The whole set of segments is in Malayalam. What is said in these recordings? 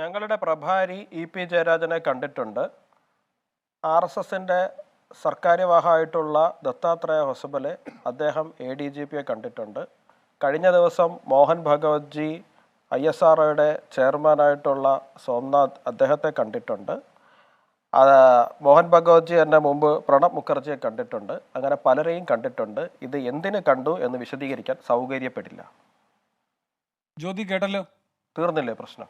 ഞങ്ങളുടെ പ്രഭാരി ഇ പി ജയരാജനെ കണ്ടിട്ടുണ്ട്. ആർ എസ് എസിന്റെ സർക്കാര്യവാഹമായിട്ടുള്ള ദത്താത്രേയ ഹൊസബലെ അദ്ദേഹം എ ഡി ജി പിയെ കണ്ടിട്ടുണ്ട്. കഴിഞ്ഞ ദിവസം Mohan Bhagwat ji I S R ഒയുടെ ചെയർമാനായിട്ടുള്ള സോംനാഥ് അദ്ദേഹത്തെ കണ്ടിട്ടുണ്ട്. മോഹൻ ഭഗവത് ജി എന്നെ മുമ്പ് പ്രണബ് മുഖർജിയെ കണ്ടിട്ടുണ്ട്. അങ്ങനെ പലരെയും കണ്ടിട്ടുണ്ട്. ഇത് എന്തിന് കണ്ടു എന്ന് വിശദീകരിക്കാൻ സൗകര്യപ്പെടില്ല. ജ്യോതി കേട്ടല്ലോ? തീർന്നില്ലേ പ്രശ്നം?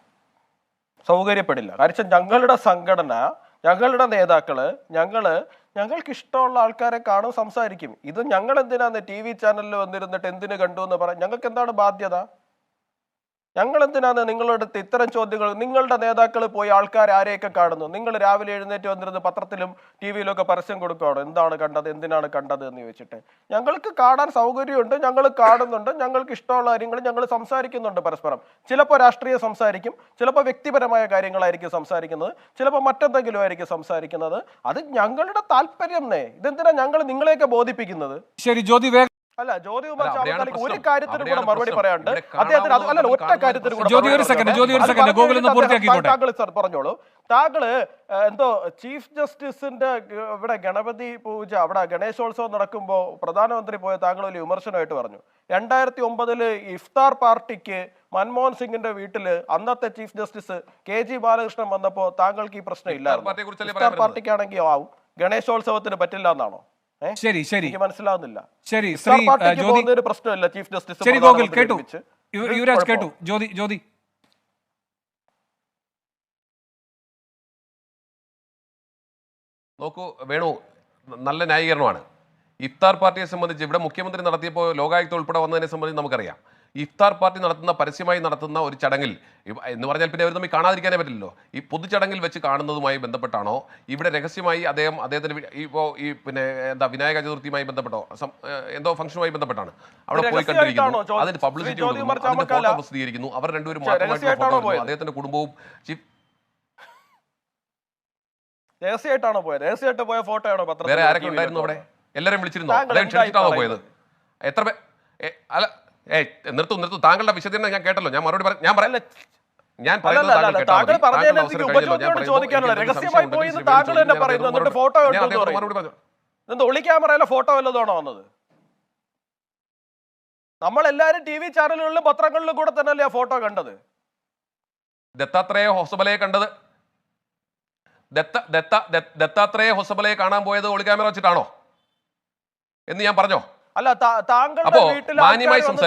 സൗകര്യപ്പെടില്ല. കാരണം ഞങ്ങളുടെ സംഘടന ഞങ്ങളുടെ നേതാക്കൾ ഞങ്ങൾ ഞങ്ങൾക്ക് ഇഷ്ടമുള്ള ആൾക്കാരെ കാണും സംസാരിക്കും. ഇത് ഞങ്ങൾ എന്തിനാന്ന് ടി വി ചാനലിൽ വന്നിരുന്നിട്ട് എന്തിനു കണ്ടു എന്ന് പറയാം ഞങ്ങൾക്ക് എന്താണ് ബാധ്യത? ഞങ്ങൾ എന്തിനാണ് നിങ്ങളുടെ അടുത്ത് ഇത്തരം ചോദ്യങ്ങൾ നിങ്ങളുടെ നേതാക്കൾ പോയി ആൾക്കാർ ആരെയൊക്കെ കാണുന്നു? നിങ്ങൾ രാവിലെ എഴുന്നേറ്റ് വന്നിരുന്ന് പത്രത്തിലും ടി വിയിലൊക്കെ പരസ്യം കൊടുക്കുകയാണ് എന്താണ് കണ്ടത്? എന്തിനാണ് കണ്ടത് എന്ന് ചോദിച്ചിട്ട്. ഞങ്ങൾക്ക് കാണാൻ സൗകര്യമുണ്ട് ഞങ്ങൾ കാണുന്നുണ്ട് ഞങ്ങൾക്ക് ഇഷ്ടമുള്ള കാര്യങ്ങൾ ഞങ്ങൾ സംസാരിക്കുന്നുണ്ട് പരസ്പരം. ചിലപ്പോൾ രാഷ്ട്രീയം സംസാരിക്കും ചിലപ്പോൾ വ്യക്തിപരമായ കാര്യങ്ങളായിരിക്കും സംസാരിക്കുന്നത് ചിലപ്പോൾ മറ്റെന്തെങ്കിലും ആയിരിക്കും സംസാരിക്കുന്നത്. അത് ഞങ്ങളുടെ താല്പര്യം നേ ഇതെന്തിനാ ഞങ്ങൾ നിങ്ങളെയൊക്കെ ബോധിപ്പിക്കുന്നത്? ശരി ജ്യോതി അല്ല ജ്യോതികുമാർ ഒരു. കാര്യത്തിന് കൂടെ മറുപടി പറയാണ്ട് അദ്ദേഹത്തിന് അത് ഒറ്റ കാര്യത്തിന് കൂടെ. താങ്കൾ സർ പറഞ്ഞോളൂ. താങ്കൾ എന്തോ ചീഫ് ജസ്റ്റിസിന്റെ ഇവിടെ ഗണപതി പൂജ അവിടെ ഗണേശോത്സവം നടക്കുമ്പോൾ പ്രധാനമന്ത്രി പോയ താങ്കൾ ഒരു വിമർശനമായിട്ട് പറഞ്ഞു. രണ്ടായിരത്തി ഒമ്പതിൽ ഇഫ്താർ പാർട്ടിക്ക് മൻമോഹൻ സിംഗിന്റെ വീട്ടിൽ അന്നത്തെ chief justice K G Balakrishnan വന്നപ്പോ താങ്കൾക്ക് ഈ പ്രശ്നം ഇല്ല ഇഫ്താർ പാർട്ടിക്കാണെങ്കിൽ ആവും. ഗണേശോത്സവത്തിന് പറ്റില്ല എന്നാണോ? ശരി ശരി. എനിക്ക് മനസ്സിലാവുന്നില്ല. ശരി പോകുന്നതിന് പ്രശ്നമില്ല ചീഫ് ജസ്റ്റിസ് ശരി ഗോകുൽ കേട്ടു. യുവരാജ് കേട്ടു. ജ്യോതി ജ്യോതി. നോക്കൂ വേണു നല്ല ന്യായീകരണമാണ്. ഇഫ്താർ പാർട്ടിയെ സംബന്ധിച്ച് ഇവിടെ മുഖ്യമന്ത്രി നടത്തിയപ്പോൾ ലോകായുക്ത ഉൾപ്പെടെ വന്നതിനെ സംബന്ധിച്ച് നമുക്കറിയാം. ഇഫ്താർ പാർട്ടി നടത്തുന്ന പരസ്യമായി നടത്തുന്ന ഒരു ചടങ്ങിൽ എന്ന് പറഞ്ഞാൽ പിന്നെ അവർ തമ്മിൽ കാണാതിരിക്കാനേ പറ്റില്ലല്ലോ. ഈ പൊതുചടങ്ങിൽ വെച്ച് കാണുന്നതുമായി ബന്ധപ്പെട്ടാണോ? ഇവിടെ രഹസ്യമായി അദ്ദേഹം അദ്ദേഹത്തിന് ഇപ്പോൾ ഈ പിന്നെ എന്താ വിനായക ചതുർത്ഥിയുമായി ബന്ധപ്പെട്ടോ? എന്തോ ഫംഗ്ഷനുമായി ബന്ധപ്പെട്ടാണ്. അവിടെ പോയി കണ്ടിരിക്കുന്നു. അതിന് പബ്ലിസിറ്റി കൊടുക്കുന്നു. ഫോട്ടോ പ്രസിദ്ധീകരിക്കുന്നു. അവർ രണ്ടുപേരും അദ്ദേഹത്തിന്റെ കുടുംബവും ചീഫ് രഹസ്യമായിട്ടാണോ പോയത്? രഹസ്യമായിട്ട് പോയ ഫോട്ടോ ആണോ വേറെ ആരൊക്കെ ഉണ്ടായിരുന്നു അവിടെ? എല്ലാവരും വിളിച്ചിരുന്നു? ക്ഷണിച്ചിട്ടാണോ പോയത്? എത്ര പേ അല്ല ഏ നിർത്തു നിർത്തു. താങ്കളുടെ വിശദീകരണം ഞാൻ കേട്ടല്ലോ. ഞാൻ മറുപടി ഞാൻ പറയല്ല. ഞാൻ പറയുന്നു. ഫോട്ടോ വല്ലതാണോ വന്നത്? എല്ലാരും ടി വി ചാനലുകളിലും പത്രങ്ങളിലും കൂടെ തന്നെയല്ലേ ആ ഫോട്ടോ കണ്ടത്? ദത്താത്രേയ ഹോസബലയെ കണ്ടത്? ദത്ത ദത്ത ദത്താത്രേയ ഹൊസബലയെ കാണാൻ പോയത് ഒളി ക്യാമറ വെച്ചിട്ടാണോ? എന്ന് ഞാൻ പറഞ്ഞോ? അല്ല താങ്കളുടെ വീട്ടിൽ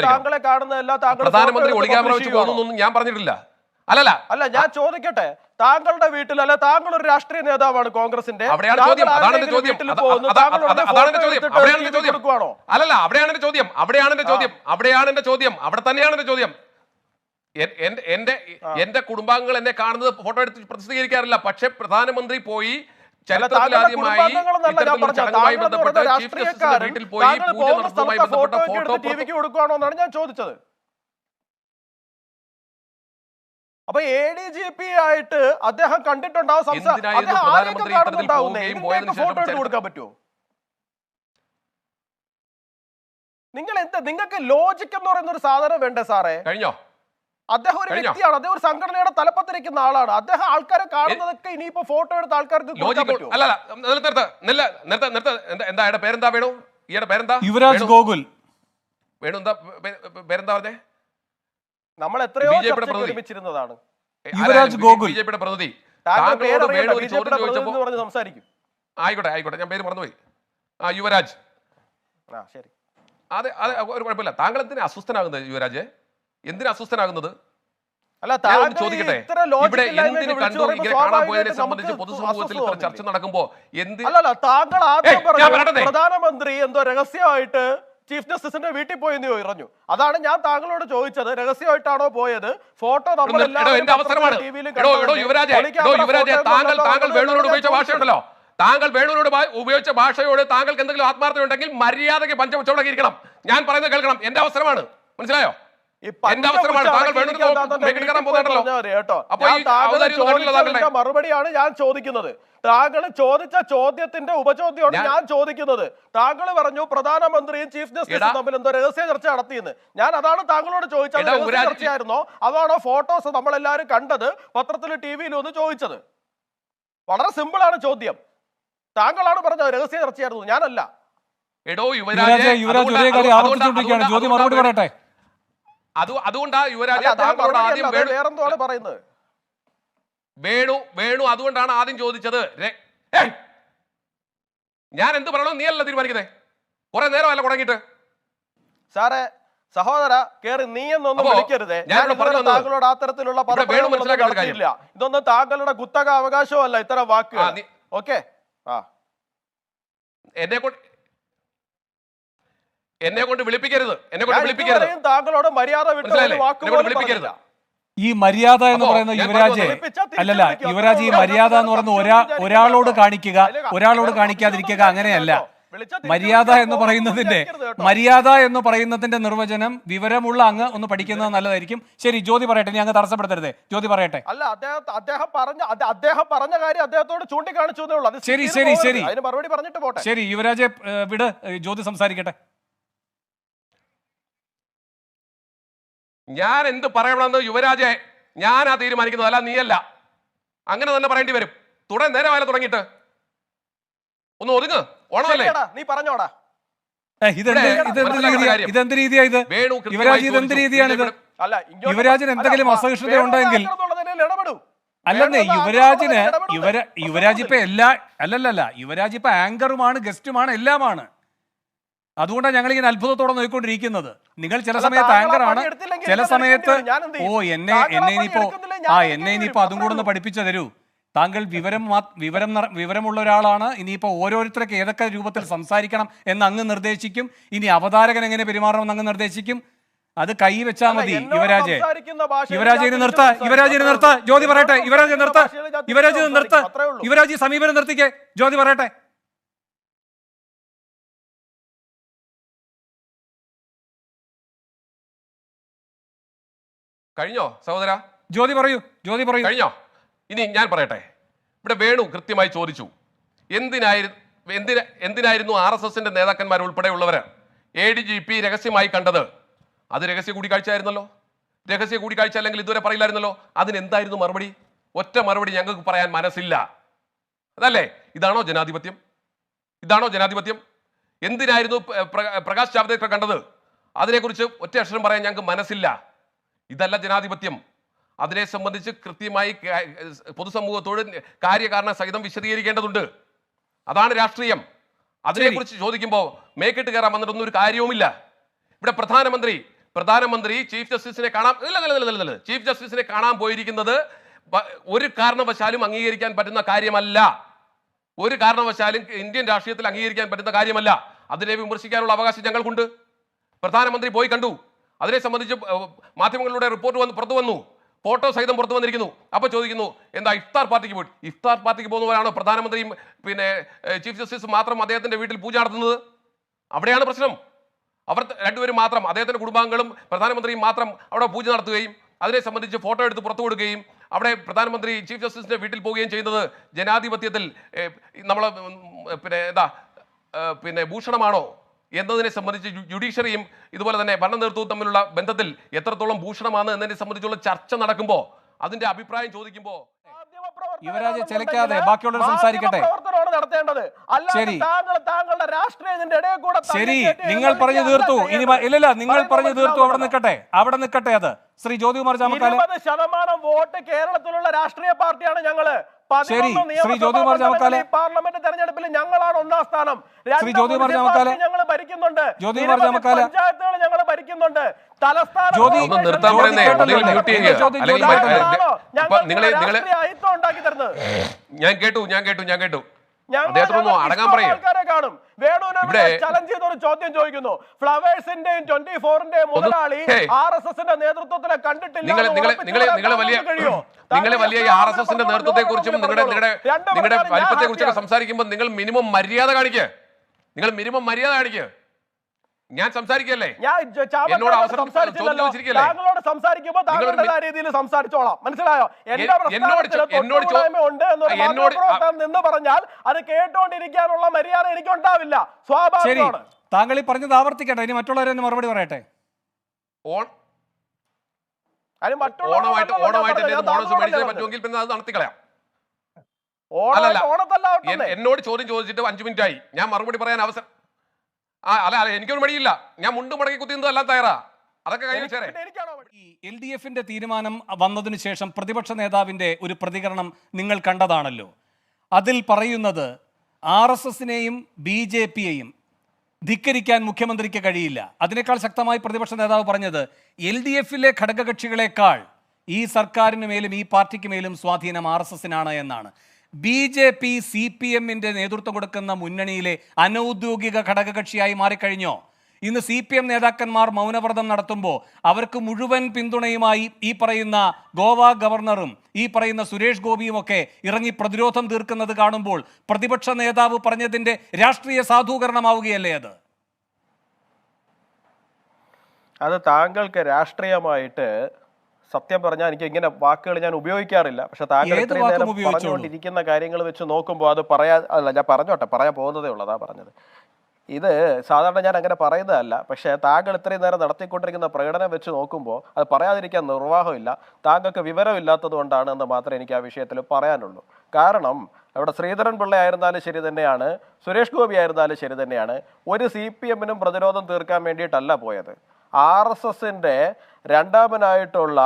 താങ്കളെ കാണുന്നതല്ല താങ്കൾ പ്രധാനമന്ത്രി photo ഒളി ക്യാമറ വെച്ച്? പോകുന്നൊന്നും ഞാൻ പറഞ്ഞിട്ടില്ല. അല്ലല്ല. അല്ല ഞാൻ ചോദിക്കട്ടെ താങ്കളുടെ വീട്ടിൽ അല്ല താങ്കൾ ഒരു രാഷ്ട്രീയ നേതാവാണ് കോൺഗ്രസിന്റെ. അല്ലല്ല അവിടെയാണ് എന്റെ ചോദ്യം. അവിടെയാണ് എന്റെ ചോദ്യം. അവിടെയാണ് എന്റെ ചോദ്യം. അവിടെ തന്നെയാണ് എന്റെ ചോദ്യം. എന്റെ എന്റെ കുടുംബാംഗങ്ങൾ എന്നെ കാണുന്നത് ഫോട്ടോ എടുത്ത് പ്രസിദ്ധീകരിക്കാറില്ല പക്ഷെ പ്രധാനമന്ത്രി പോയി കുടുംബാംഗങ്ങളെന്നല്ല ഞാൻ ചോദിച്ചത്. അപ്പൊ എ ഡി ജി പി ആയിട്ട് അദ്ദേഹം കണ്ടിട്ടുണ്ടാവും ഫോട്ടോ എടുത്ത് കൊടുക്കാൻ പറ്റുമോ? നിങ്ങൾ എന്താ നിങ്ങൾക്ക് ലോജിക് എന്ന് പറയുന്ന ഒരു സാധനം വേണ്ടേ സാറേ? കഴിഞ്ഞോ? അദ്ദേഹം ഒരു വ്യക്തിയാണ്. അദ്ദേഹം ഒരു സംഘടനയുടെ തലപ്പത്തിരിക്കുന്ന ആളാണ്. അദ്ദേഹം ആൾക്കാരെ കാണുന്നതൊക്കെ ഇനിയിപ്പോ ഫോട്ടോ എടുത്ത ആൾക്കാർക്ക് അല്ല അല്ല നിർത്ത നിർത്ത. എന്താ എന്താ പേരെന്താ വേണു? ഈയുടെ പേരെന്താ? യുവരാജ്? ഗോകുൽ. വേണു എന്താ പേരെന്താ പറഞ്ഞേ? നമ്മൾ എത്രയോ ഒരുമിച്ചിരുന്നതാണ്. യുവരാജ് ഗോകുൽ. ബി ജെ പിയുടെ പ്രതിനിധി. സംസാരിക്കും. ആയിക്കോട്ടെ ആയിക്കോട്ടെ. ഞാൻ പേര് മറന്നുപോയി. ആ യുവരാജ്. ആ ശരി. അതെ അതെ ഒരു കുഴപ്പമില്ല. താങ്കൾ എന്തിനാ അസ്വസ്ഥനാകുന്നത് യുവരാജ്? എന്തിനാ അസ്വസ്ഥനാകുന്നത്? ചോദിക്കട്ടെ. ഇവിടെ എന്തിന് ഇങ്ങനെ കാണാൻ പോയതിനെ സംബന്ധിച്ച് പൊതുസമൂഹത്തിൽ ഇത്ര ചർച്ച നടക്കുമ്പോ എന്ത് താങ്കൾ ആദ്യം പറഞ്ഞു പ്രധാനമന്ത്രി എന്തോ രഹസ്യമായിട്ട് ചീഫ് ജസ്റ്റിസിന്റെ വീട്ടിൽ പോയി എന്ന് പറഞ്ഞു. അതാണ് ഞാൻ താങ്കളോട് ചോദിച്ചത്. രഹസ്യമായിട്ടാണോ പോയത്? ഫോട്ടോ താങ്കൾ താങ്കൾ വേണൂരോട് ഉപയോഗിച്ച ഭാഷയുണ്ടല്ലോ. താങ്കൾ വേണൂരോട് ഉപയോഗിച്ച ഭാഷയോട് താങ്കൾക്ക് എന്തെങ്കിലും ആത്മാർത്ഥമുണ്ടെങ്കിൽ മര്യാദയ്ക്ക് പഞ്ചമുച്ചോടൊക്കെ ഇരിക്കണം. ഞാൻ പറയുന്നത് കേൾക്കണം. എന്റെ അവസരമാണ്. മനസ്സിലായോ? മറുപടിയാണ് ഞാൻ ചോദിക്കുന്നത്. താങ്കൾ ചോദിച്ച ചോദ്യത്തിന്റെ ഉപചോദ്യമാണ് ഞാൻ- ചോദിക്കുന്നത്. താങ്കൾ പറഞ്ഞു പ്രധാനമന്ത്രിയും ചീഫ് ജസ്റ്റിസും തമ്മിൽ എന്തോ രഹസ്യ ചർച്ച നടത്തിയെന്ന്. ഞാൻ അതാണ് താങ്കളോട് ചോദിച്ചത്. ചർച്ചയായിരുന്നോ? അതാണോ ഫോട്ടോസ് നമ്മളെല്ലാരും കണ്ടത്? പത്രത്തിൽ ടി വിയിലും ഒന്ന് ചോദിച്ചത്. വളരെ സിമ്പിൾ ആണ് ചോദ്യം. താങ്കളാണ് പറഞ്ഞത് രഹസ്യ ചർച്ചയായിരുന്നു. ഞാനല്ല. എടോ യുവരാജ്. യുവരാജ് ഒരേ കാര്യം ആവർത്തിച്ചുകൊണ്ടിരിക്കുകയാണ് ജ്യോതി മറുപടി പറയട്ടെ? അത് അതുകൊണ്ടാ യുവരാജ് ആദ്യം വേണു പറയുന്നത്? വേണു വേണു അതുകൊണ്ടാണ് ആദ്യം ചോദിച്ചത്. ഞാൻ എന്ത് പറയണോ നീ അല്ല തീരുമാനിക്കുന്നേ. നേരം അല്ല തുടങ്ങിയിട്ട് സാറേ സഹോദര കേറി നീ എന്നൊന്നും വിളിക്കരുതേ. ഞാൻ താങ്കളോട് അത്തരത്തിലുള്ള. നടത്തിയില്ല ഇതൊന്നും താങ്കളുടെ കുത്തക അവകാശമല്ല ഇത്തരം വാക്കുകൾ ഓക്കെ? ആ. എന്നെ കൊണ്ട് എന്നെ കൊണ്ട് വിളിപ്പിക്കരുത്. എന്നെ കൊണ്ട് വിളിപ്പിക്കരുത്. താങ്കളോട് മര്യാദ വിട്ട വാക്ക് എന്നോട് വിളിപ്പിക്കരുത്. ഈ മര്യാദ എന്ന് പറയുന്ന യുവരാജെ അല്ലല്ല. യുവരാജ് ഈ മര്യാദ എന്ന് പറയുന്ന ഒരാ ഒരാളോട് കാണിക്കുക ഒരാളോട് കാണിക്കാതിരിക്കുക അങ്ങനെയല്ല. മര്യാദ എന്ന് പറയുന്നതിന്റെ മര്യാദ എന്ന് പറയുന്നതിന്റെ നിർവചനം വിവരമുള്ള അങ്ങ് ഒന്ന് പഠിക്കുന്നത് നല്ലതായിരിക്കും. ശരി ജ്യോതി പറയട്ടെ ഞങ്ങൾ അങ്ങ് തടസ്സപ്പെടുത്തരുതേ. ജ്യോതി പറയട്ടെ. അല്ല അദ്ദേഹം അദ്ദേഹം പറഞ്ഞ അത് അദ്ദേഹം പറഞ്ഞ കാര്യം അദ്ദേഹത്തോട് ചൂണ്ടിക്കാണിച്ചു ശരി, ശരി, ശരി. മറുപടി പറഞ്ഞിട്ട് പോട്ടെ. ശരി യുവരാജെ വിട് ജ്യോതി സംസാരിക്കട്ടെ. ഞാൻ എന്ത് പറയണമെന്ന് യുവരാജെ ആ തീരുമാനിക്കുന്നത്. അല്ല നീയല്ല. അങ്ങനെ തന്നെ പറയേണ്ടി വരും. തുടരെ നേരമായാലും തുടങ്ങിയിട്ട്. ഒന്ന് ഒതുങ്ങ്. ഓണമല്ലേ? നീ പറഞ്ഞോടാ. ഇതെന്ത് രീതിയാ കാര്യം. ഇതെന്ത് രീതിയാ ഇത്? യുവരാജ് ഇതെന്ത് രീതിയാണ് രീതിയാണിത് അല്ല ഇങ്ങോട്ട് യുവരാജിന് എന്തെങ്കിലും അസഹിഷ്ണുത ഉണ്ടെങ്കിൽ-. അല്ലെന്നേ യുവരാജിന് യുവര യുവരാജ് ഇപ്പൊ എല്ലാ അല്ലല്ലല്ല യുവരാജ് ഇപ്പൊ ആങ്കറുമാണ് ഗസ്റ്റുമാണ് എല്ലാമാണ്. അതുകൊണ്ടാണ് ഞങ്ങൾ ഇങ്ങനെ അത്ഭുതത്തോടെ നോക്കിക്കൊണ്ടിരിക്കുന്നത് നിങ്ങൾ ചില സമയത്ത് ആങ്കറാണ് ചില സമയത്ത് ഓ എന്നെ എന്നെ ഇനിയിപ്പോ ആ എന്നെ ഇനിയിപ്പോ അതും കൂടെ ഒന്ന് പഠിപ്പിച്ചു തരൂ. താങ്കൾ വിവരം വിവരം വിവരമുള്ള ഒരാളാണ്. ഇനിയിപ്പോ ഓരോരുത്തർക്ക് ഏതൊക്കെ രൂപത്തിൽ സംസാരിക്കണം എന്ന് അങ്ങ് നിർദ്ദേശിക്കും. ഇനി അവതാരകൻ എങ്ങനെ പെരുമാറണം എന്ന് അങ്ങ് നിർദ്ദേശിക്കും. അത് കൈ വെച്ചാ മതി യുവരാജെ. സംസാരിക്കുന്ന ഭാഷയിൽ യുവരാജ് ഞാൻ ഇനി നിർത്ത. ഇനി നിർത്ത. ജ്യോതി പറയട്ടെ യുവരാജ് നിർത്ത. യുവരാജ് നിർത്ത. യുവരാജ് സമീപനം നിർത്തിക്കേ. ജ്യോതി പറയട്ടെ. കഴിഞ്ഞോ സഹോദര? ജ്യോതി പറയൂ ജ്യോതി പറയൂ. കഴിഞ്ഞോ? ഇനി ഞാൻ പറയട്ടെ. ഇവിടെ വേണു കൃത്യമായി ചോദിച്ചു. എന്തിനായിരുന്നു എന്തിന എന്തിനായിരുന്നു ആർ എസ് എസിന്റെ നേതാക്കന്മാർ ഉൾപ്പെടെയുള്ളവർ എ ഡി ജി പി രഹസ്യമായി കണ്ടത്? അത് രഹസ്യ കൂടിക്കാഴ്ച ആയിരുന്നല്ലോ രഹസ്യ കൂടിക്കാഴ്ച അല്ലെങ്കിൽ ഇതുവരെ പറയില്ലായിരുന്നല്ലോ. അതിനെന്തായിരുന്നു മറുപടി? ഒറ്റ മറുപടി ഞങ്ങൾക്ക് പറയാൻ മനസ്സില്ല. അതല്ലേ? ഇതാണോ ജനാധിപത്യം? ഇതാണോ ജനാധിപത്യം? എന്തിനായിരുന്നു പ്ര- പ്ര- പ്രകാശ് ജാവ്ദേക്കർ കണ്ടത്? അതിനെക്കുറിച്ച് ഒറ്റ അക്ഷരം പറയാൻ ഞങ്ങൾക്ക് മനസ്സില്ല. ഇതല്ല ജനാധിപത്യം. അതിനെ സംബന്ധിച്ച് കൃത്യമായി പൊതുസമൂഹത്തോട് കാര്യകാരണ സഹിതം വിശദീകരിക്കേണ്ടതുണ്ട്. അതാണ് രാഷ്ട്രീയം. അതിനെക്കുറിച്ച് ചോദിക്കുമ്പോൾ മേക്കിട്ട് കയറാൻ വന്നിട്ടൊന്നും ഒരു കാര്യവുമില്ല. ഇവിടെ പ്രധാനമന്ത്രി പ്രധാനമന്ത്രി ചീഫ് ജസ്റ്റിസിനെ കാണാൻ ഇല്ല ഇല്ല, ഇല്ല, ഇല്ല. ചീഫ് ജസ്റ്റിസിനെ കാണാൻ പോയിരിക്കുന്നത് ഒരു കാരണവശാലും അംഗീകരിക്കാൻ പറ്റുന്ന കാര്യമല്ല. ഒരു കാരണവശാലും ഇന്ത്യൻ രാഷ്ട്രീയത്തിൽ അംഗീകരിക്കാൻ പറ്റുന്ന കാര്യമല്ല. അതിനെ വിമർശിക്കാനുള്ള അവകാശം ഞങ്ങൾക്കുണ്ട്. പ്രധാനമന്ത്രി പോയി കണ്ടു. അതിനെ സംബന്ധിച്ച് മാധ്യമങ്ങളുടെ റിപ്പോർട്ട് വന്ന് പുറത്തു വന്നു. ഫോട്ടോ സഹിതം പുറത്തു വന്നിരിക്കുന്നു. അപ്പോൾ ചോദിക്കുന്നു എന്താ ഇഫ്താർ പാർട്ടിക്ക് പോയി ഇഫ്താർ പാർട്ടിക്ക് പോകുന്നവരാണോ പ്രധാനമന്ത്രിയും പിന്നെ ചീഫ് ജസ്റ്റിസ് മാത്രം അദ്ദേഹത്തിന്റെ വീട്ടിൽ പൂജ നടത്തുന്നത്? അവിടെയാണ് പ്രശ്നം. അവർ രണ്ടുപേരും മാത്രം അദ്ദേഹത്തിന്റെ കുടുംബാംഗങ്ങളും പ്രധാനമന്ത്രിയും മാത്രം അവിടെ പൂജ നടത്തുകയും അതിനെ സംബന്ധിച്ച് ഫോട്ടോ എടുത്ത് പുറത്തു കൊടുക്കുകയും അവിടെ പ്രധാനമന്ത്രി ചീഫ് ജസ്റ്റിസിന്റെ വീട്ടിൽ പോവുകയും ചെയ്യുന്നത് ജനാധിപത്യത്തിൽ നമ്മൾ പിന്നെ എന്താ പിന്നെ ഭൂഷണമാണോ? എന്നതിനെ സംബന്ധിച്ച് ജുഡീഷ്യറിയും ഇതുപോലെ തന്നെ ഭരണ നേതൃത്വവും തമ്മിലുള്ള ബന്ധത്തിൽ എത്രത്തോളം ഭൂഷണമാണ് എന്നതിനെ സംബന്ധിച്ചുള്ള ചർച്ച നടക്കുമ്പോൾ അതിന്റെ അഭിപ്രായം ചോദിക്കുമ്പോൾ യുവരാജ് ചെലക്കാതെ ബാക്കിയുള്ളവർ സംസാരിക്കട്ടെ. ശരി. ശരി. നിങ്ങൾ പറഞ്ഞു തീർത്തു. ഇനി ഇല്ലല്ല നിങ്ങൾ പറഞ്ഞു തീർത്തു. അവിടെ നിൽക്കട്ടെ. അവിടെ നിൽക്കട്ടെ അത്. ശ്രീ ജ്യോതികുമാർ ചാമക്കാല. ശതമാനം വോട്ട് കേരളത്തിലുള്ള രാഷ്ട്രീയ പാർട്ടിയാണ് ഞങ്ങൾ. ശരി, പാർലമെന്റ് തെരഞ്ഞെടുപ്പിൽ ഞങ്ങളാണ് ഒന്നാം സ്ഥാനം. ശ്രീ. ഞങ്ങൾ ഭരിക്കുന്നുണ്ട്. പഞ്ചായത്തുകൾ ഞങ്ങൾ ഭരിക്കുന്നുണ്ട്. തലസ്ഥാനം ജ്യോതി- നിർത്താൻ പറയുന്നേ മ്യൂട്ട് ചെയ്യുക. അല്ലെങ്കിൽ തരുന്നത്. ഞാൻ കേട്ടു ഞാൻ കേട്ടു ഞാൻ കേട്ടു. ആൾക്കാരെ കാണും. വേണുവിനെ ഇവിടെ- ചലഞ്ച് ചെയ്ത ഒരു ചോദ്യം ചോദിക്കുന്നു. ഫ്ലവേഴ്സിന്റെയും ട്വന്റി ഫോറിന്റെയും മുതലാളി ഹേയ്. ആർ എസ് എസിന്റെ നേതൃത്വത്തിലെ കണ്ടിട്ടില്ല നിങ്ങൾ നിങ്ങൾ നിങ്ങൾ വലിയ ആർ എസ് എസിന്റെ നേതൃത്വത്തെ കുറിച്ചും നിങ്ങളുടെ നിങ്ങളുടെ നിങ്ങളുടെ വലിപ്പത്തെ കുറിച്ചൊക്കെ സംസാരിക്കുമ്പോൾ നിങ്ങൾ മിനിമം മര്യാദ കാണിക്കുക നിങ്ങൾ മിനിമം മര്യാദ കാണിക്കുക ഞാൻ സംസാരിക്കല്ലേ? എന്നോട് അവസരം? താങ്കളോട് സംസാരിക്കുമ്പോൾ താങ്കളുടെ രീതിയിൽ സംസാരിച്ചോളാം. മനസ്സിലായോ? തൊട്ടുകൂടായ്മ ഉണ്ട് നിന്ന് പറഞ്ഞാൽ അത് കേട്ടോണ്ടിരിക്കാനുള്ള മര്യാദ എനിക്ക് ഉണ്ടാവില്ല സ്വാഭാവികമാണ് താങ്കൾ ഈ പറഞ്ഞത് ആവർത്തിക്കട്ടെ. ഇനി മറ്റുള്ളവരെ മറുപടി പറയട്ടെ? ഓണമായിട്ട് ഓണമായിട്ട് ബോണസ് മേടിച്ചേ പറ്റുമെങ്കിൽ പിന്നെ അത് നടത്തിക്കളയാം. എന്നോട് ചോദ്യം ചോദിച്ചിട്ട് അഞ്ചു മിനിറ്റ് ആയി ഞാൻ മറുപടി പറയാൻ അവസരം ആ അല്ല അല്ല എനിക്കൊരു മടിയില്ല. ഞാൻ മുണ്ടും മടക്കി കുത്തിയുന്നത് എല്ലാം തയ്യാറാ. അതൊക്കെ കഴിഞ്ഞ എനിക്കാണോ ഈ എൽ ഡി എഫിന്റെ തീരുമാനം വന്നതിന് ശേഷം പ്രതിപക്ഷ നേതാവിന്റെ ഒരു പ്രതികരണം നിങ്ങൾ കണ്ടതാണല്ലോ. അതിൽ പറയുന്നത് ആർ എസ് എസിനെയും ബി ജെ പിയെയും ധിക്കരിക്കാൻ മുഖ്യമന്ത്രിക്ക് കഴിയില്ല. അതിനേക്കാൾ ശക്തമായി പ്രതിപക്ഷ നേതാവ് പറഞ്ഞത് എൽ ഡി എഫിലെ ഘടകകക്ഷികളെക്കാൾ ഈ സർക്കാരിന് മേലും ഈ പാർട്ടിക്ക് മേലും സ്വാധീനം ആർ എസ് എസിനാണ് എന്നാണ്. B J P C P എമ്മിന്റെ നേതൃത്വം കൊടുക്കുന്ന മുന്നണിയിലെ അനൗദ്യോഗിക ഘടകകക്ഷിയായി മാറിക്കഴിഞ്ഞോ? ഇന്ന് സി പി എം നേതാക്കന്മാർ മൗനവ്രതം നടത്തുമ്പോൾ അവർക്ക് മുഴുവൻ പിന്തുണയുമായി ഈ പറയുന്ന ഗോവ ഗവർണറും ഈ പറയുന്ന സുരേഷ് ഗോപിയും ഒക്കെ ഇറങ്ങി പ്രതിരോധം തീർക്കുന്നത് കാണുമ്പോൾ പ്രതിപക്ഷ നേതാവ് പറഞ്ഞതിന്റെ രാഷ്ട്രീയ സാധൂകരണമാവുകയല്ലേ അത്? അത് താങ്കൾക്ക് രാഷ്ട്രീയമായിട്ട് സത്യം പറഞ്ഞാൽ എനിക്ക് ഇങ്ങനെ വാക്കുകൾ ഞാൻ ഉപയോഗിക്കാറില്ല. പക്ഷെ താങ്കൾ ഇത്രയും നേരം. പറഞ്ഞുകൊണ്ടിരിക്കുന്ന കാര്യങ്ങൾ വെച്ച് നോക്കുമ്പോൾ അത് പറയാ അല്ല ഞാൻ പറഞ്ഞോട്ടെ പറയാൻ പോകുന്നതേ ഉള്ളൂ അതാ പറഞ്ഞത്. ഇത് സാധാരണ ഞാൻ അങ്ങനെ പറയുന്നതല്ല. പക്ഷെ താങ്കൾ ഇത്രയും നേരം നടത്തിക്കൊണ്ടിരിക്കുന്ന പ്രകടനം വെച്ച് നോക്കുമ്പോൾ അത് പറയാതിരിക്കാൻ നിർവാഹമില്ല. താങ്കൾക്ക് വിവരമില്ലാത്തത് കൊണ്ടാണ് എന്ന് മാത്രമേ എനിക്ക് ആ വിഷയത്തിൽ പറയാനുള്ളൂ. കാരണം അവിടെ ശ്രീധരൻ പിള്ള ആയിരുന്നാലും ശരി തന്നെയാണ് സുരേഷ് ഗോപി ആയിരുന്നാലും ശരി തന്നെയാണ് ഒരു സി പി എമ്മിനും പ്രതിരോധം തീർക്കാൻ വേണ്ടിയിട്ടല്ല പോയത്. ആർ എസ് എസിന്റെ രണ്ടാമനായിട്ടുള്ള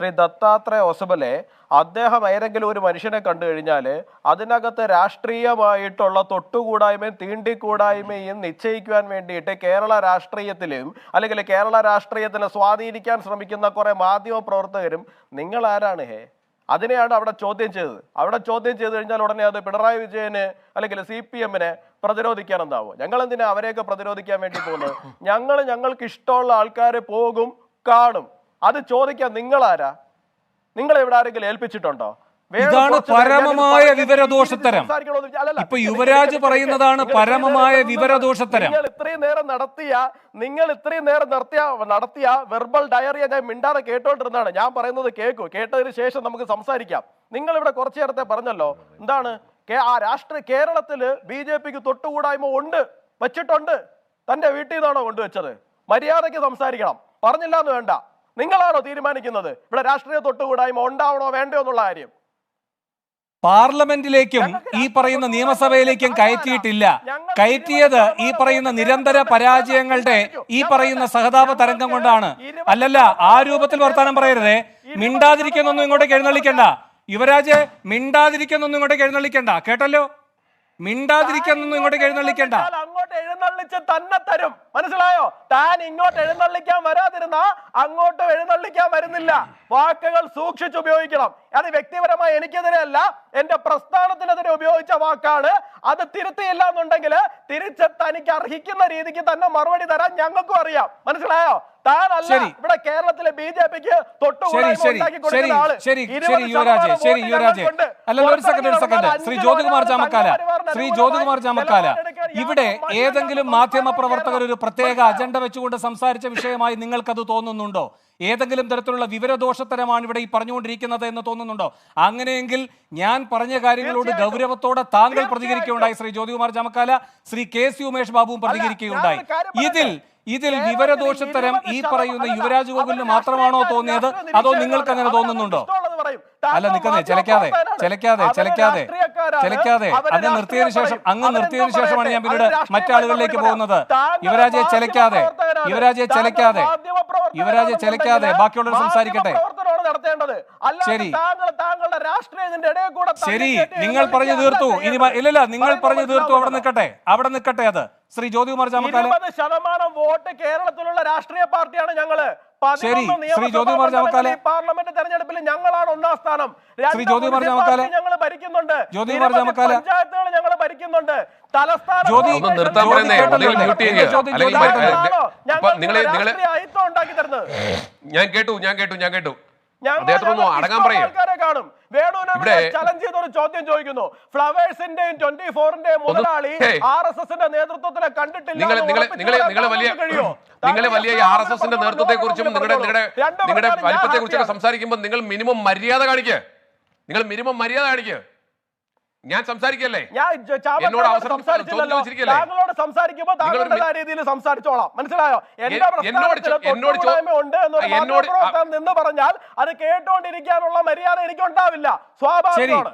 ശ്രീ ദത്താത്രേയ ഒസബലെ അദ്ദേഹം ഏതെങ്കിലും ഒരു മനുഷ്യനെ കണ്ടു കഴിഞ്ഞാൽ അതിനകത്ത് രാഷ്ട്രീയമായിട്ടുള്ള തൊട്ടുകൂടായ്മയും തീണ്ടിക്കൂടായ്മയും നിശ്ചയിക്കുവാൻ വേണ്ടിയിട്ട് കേരള രാഷ്ട്രീയത്തിലും അല്ലെങ്കിൽ കേരള രാഷ്ട്രീയത്തിനെ സ്വാധീനിക്കാൻ ശ്രമിക്കുന്ന കുറേ മാധ്യമ പ്രവർത്തകരും നിങ്ങൾ ആരാണ് ഹേ? അതിനെയാണ് അവിടെ ചോദ്യം ചെയ്തത്. അവിടെ ചോദ്യം ചെയ്ത് കഴിഞ്ഞാൽ ഉടനെ അത് പിണറായി വിജയന് അല്ലെങ്കിൽ സി പി എമ്മിനെ പ്രതിരോധിക്കാൻ എന്താവോ ഞങ്ങൾ എന്തിനാ അവരെയൊക്കെ പ്രതിരോധിക്കാൻ വേണ്ടി പോകുന്നത്? ഞങ്ങൾ ഞങ്ങൾക്ക് ഇഷ്ടമുള്ള ആൾക്കാരെ പോകും കാണും. അത് ചോദിക്കാൻ നിങ്ങളാരാ? നിങ്ങൾ എവിടെ ആരെങ്കിലും ഏൽപ്പിച്ചിട്ടുണ്ടോ? ഇതാണ് പരമമായ വിവരദോഷത്തരം. ഇപ്പൊ യുവരാജ് പറയുന്നതാണ് പരമമായ വിവരദോഷത്തരം. നിങ്ങൾ ഇത്രയും നേരം നടത്തിയ നിങ്ങൾ ഇത്രയും നേരം നടത്തിയ നടത്തിയ വെർബൽ ഡയറിയ ഞാൻ മിണ്ടാതെ കേട്ടോണ്ടിരുന്നതാണ്. ഞാൻ പറയുന്നത് കേൾക്കൂ കേട്ടതിന് ശേഷം നമുക്ക് സംസാരിക്കാം. നിങ്ങൾ ഇവിടെ കുറച്ചു നേരത്തെ പറഞ്ഞല്ലോ. എന്താണ്? ആ രാഷ്ട്ര കേരളത്തിൽ ബി ജെ പിക്ക് തൊട്ടുകൂടായ്മ ഉണ്ട് വെച്ചിട്ടുണ്ട്. തന്റെ വീട്ടിൽ നിന്നാണോ കൊണ്ടുവച്ചത്? മര്യാദയ്ക്ക് സംസാരിക്കണം. പറഞ്ഞില്ല എന്ന് വേണ്ട. നിങ്ങളാണോ തീരുമാനിക്കുന്നത്? ഇവിടെ രാഷ്ട്രീയ തൊട്ടുകൂടായ്മ ഉണ്ടാവണോ വേണ്ടോ എന്നുള്ള കാര്യം. പാർലമെന്റിലേക്കും ഈ പറയുന്ന നിയമസഭയിലേക്കും കയറ്റിയിട്ടില്ല. കയറ്റിയത് ഈ പറയുന്ന നിരന്തര പരാജയങ്ങളുടെ ഈ പറയുന്ന സഹതാപ തരംഗം കൊണ്ടാണ്. അല്ലല്ല ആ രൂപത്തിൽ വർത്താനം പറയരുതേ. മിണ്ടാതിരിക്കുന്നൊന്നും ഇങ്ങോട്ടേക്ക് എഴുന്നള്ളിക്കണ്ട. യുവരാജ് മിണ്ടാതിരിക്കുന്നൊന്നും ഇങ്ങോട്ടേക്ക് എഴുന്നള്ളിക്കണ്ട. കേട്ടല്ലോ? മിണ്ടാതിരിക്കുന്നൊന്നും ഇങ്ങോട്ടേക്ക് എഴുന്നള്ളിക്കണ്ട. താൻ അങ്ങോട്ട് എഴുന്നള്ളിച്ച് തന്നെ തരും. മനസ്സിലായോ? താൻ ഇങ്ങോട്ട് എഴുന്നള്ളിക്കാൻ വരാതിരുന്ന അങ്ങോട്ട് എഴുന്നള്ളിക്കാൻ വരുന്നില്ല. വാക്കുകൾ സൂക്ഷിച്ച് ഉപയോഗിക്കണം. അത് വ്യക്തിപരമായി എനിക്കെതിരെ അല്ല എന്റെ പ്രസ്ഥാനത്തിനെതിരെ ഉപയോഗിച്ച വാക്കാണ്. അത് തിരുത്തിയില്ല എന്നുണ്ടെങ്കിൽ തിരിച്ച് തനിക്ക് അർഹിക്കുന്ന രീതിക്ക് തന്നെ മറുപടി തരാൻ ഞങ്ങൾക്കും അറിയാം. മനസ്സിലായോ? താനല്ല ശരി. ഇവിടെ കേരളത്തിലെ ബി ജെ പിക്ക് സെക്കൻഡ് ശ്രീ ജ്യോതികുമാർ ചാമക്കാല. ശ്രീ ജ്യോതികുമാർ ചാമക്കാല. ഇവിടെ ഏതെങ്കിലും മാധ്യമ പ്രവർത്തകർ ഒരു പ്രത്യേക അജണ്ട വെച്ചുകൊണ്ട് സംസാരിച്ച വിഷയമായി നിങ്ങൾക്കത് തോന്നുന്നുണ്ടോ? ഏതെങ്കിലും തരത്തിലുള്ള വിവരദോഷത്തരമാണ് ഇവിടെ ഈ പറഞ്ഞുകൊണ്ടിരിക്കുന്നത് എന്ന് തോന്നുന്നുണ്ടോ? അങ്ങനെയെങ്കിൽ ഞാൻ പറഞ്ഞ കാര്യങ്ങളോട് ഗൗരവത്തോടെ താങ്കൾ. പ്രതികരിക്കുകയുണ്ടായി ശ്രീ ജ്യോതികുമാർ ചമക്കാല ശ്രീ കെ സി ഉമേഷ് ബാബുവും പ്രതികരിക്കുകയുണ്ടായി. ഇതിൽ ഇതിൽ വിവരദോഷത്തരം ഈ പറയുന്ന യുവരാജ് ഗോകുലിന് മാത്രമാണോ തോന്നിയത്? അതോ നിങ്ങൾക്ക് അങ്ങനെ തോന്നുന്നുണ്ടോ? അല്ല നിൽക്കുന്നേ ചിലക്കാതെ ചിലക്കാതെ ചിലക്കാതെ. ചിലക്കാതെ അത് നിർത്തിയതിനു ശേഷം. അങ്ങ് നിർത്തിയതിനു ശേഷമാണ് ഞാൻ. പിന്നീട് മറ്റാളുകളിലേക്ക് പോകുന്നത്. യുവരാജയെ യുവരാജെ യുവരാജയെ ചലിക്കാതെ യുവരാജയെ ചിലക്കാതെ ചിലക്കാതെ ബാക്കിയുള്ളവർ സംസാരിക്കട്ടെ. ശരി. നിങ്ങൾ പറഞ്ഞു തീർത്തു. ഇനി. ഇല്ലല്ല നിങ്ങൾ പറഞ്ഞു തീർത്തു. അവിടെ നിൽക്കട്ടെ. അവിടെ നിൽക്കട്ടെ അത്. ശ്രീ ജ്യോതികുമാർ ചാമക്കാലെ. ശതമാനം വോട്ട് കേരളത്തിലുള്ള രാഷ്ട്രീയ പാർട്ടിയാണ് ഞങ്ങൾ. ശരി. ശ്രീ നിയമസഭാ ജ്യോതികുമാർ ചാമക്കാല. പാർലമെന്റ് തെരഞ്ഞെടുപ്പിൽ ഞങ്ങളാണ് ഒന്നാം സ്ഥാനം. ശ്രീ ജ്യോതികുമാർ ഞങ്ങൾ ഭരിക്കുന്നുണ്ട്. ജ്യോതികുമാർ പഞ്ചായത്തുകൾ ഞങ്ങൾ ഭരിക്കുന്നുണ്ട്. തലസ്ഥാനം നിർത്താൻ പറയുന്നേ? മ്യൂട്ട് ചെയ്യുക. ഞാൻ കേട്ടു ഞാൻ കേട്ടു ഞാൻ കേട്ടു. ആൾക്കാരെ കാണും. വേണുവിനെ ഇവിടെ- ചലഞ്ച് ചെയ്ത ഒരു ചോദ്യം ചോദിക്കുന്നു. ഫ്ലവേഴ്സിന്റെയും ട്വന്റി ഫോറിന്റെയും മുതലാളി ഹേയ്. ആർ എസ് എസിന്റെ നേതൃത്വത്തിനെ കണ്ടിട്ടില്ല നിങ്ങൾ നിങ്ങൾ നിങ്ങൾ വലിയ കഴിയോ? നിങ്ങൾ വലിയ എപ്പോഴും ആർ എസ് എസിന്റെ നേതൃത്വത്തെ കുറിച്ചും നിങ്ങളുടെ നിങ്ങളുടെ നിങ്ങളുടെ വലിപ്പത്തെ കുറിച്ചൊക്കെ സംസാരിക്കുമ്പോൾ നിങ്ങൾ മിനിമം മര്യാദ കാണിക്കുക നിങ്ങൾ മിനിമം മര്യാദ കാണിക്കുക ഞാൻ സംസാരിക്കല്ലേ? എന്നോട് അവസരം? താങ്കളോട് സംസാരിക്കുമ്പോൾ താങ്കളുടെ രീതിയിൽ സംസാരിച്ചോളാം. മനസ്സിലായോ? എന്റെ മാധ്യമപ്രവർത്തകൻ നിന്ന് പറഞ്ഞാൽ അത് കേട്ടോണ്ടിരിക്കാനുള്ള മര്യാദ എനിക്ക് ഉണ്ടാവില്ല സ്വാഭാവികമാണ്.